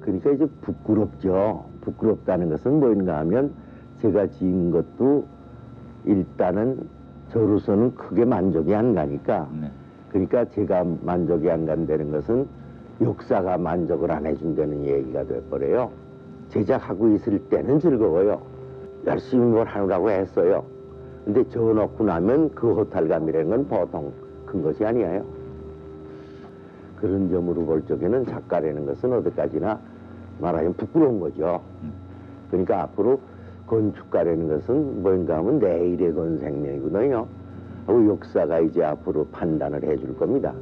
그러니까 이제 부끄럽죠. 부끄럽다는 것은 뭐인가 하면 제가 지은 것도 일단은 저로서는 크게 만족이 안 가니까 네. 그러니까 제가 만족이 안 간다는 것은 역사가 만족을 안 해준다는 얘기가 돼버려요. 제작하고 있을 때는 즐거워요. 열심히 뭘 하느라고 했어요. 근데 저어놓고 나면 그 호탈감이라는 건 보통 큰 것이 아니에요. 그런 점으로 볼 적에는 작가라는 것은 어디까지나 말하자면 부끄러운 거죠. 그러니까 앞으로 건축가라는 것은 뭔가 하면 내일의 건 생명이거든요. 하고 역사가 이제 앞으로 판단을 해줄 겁니다.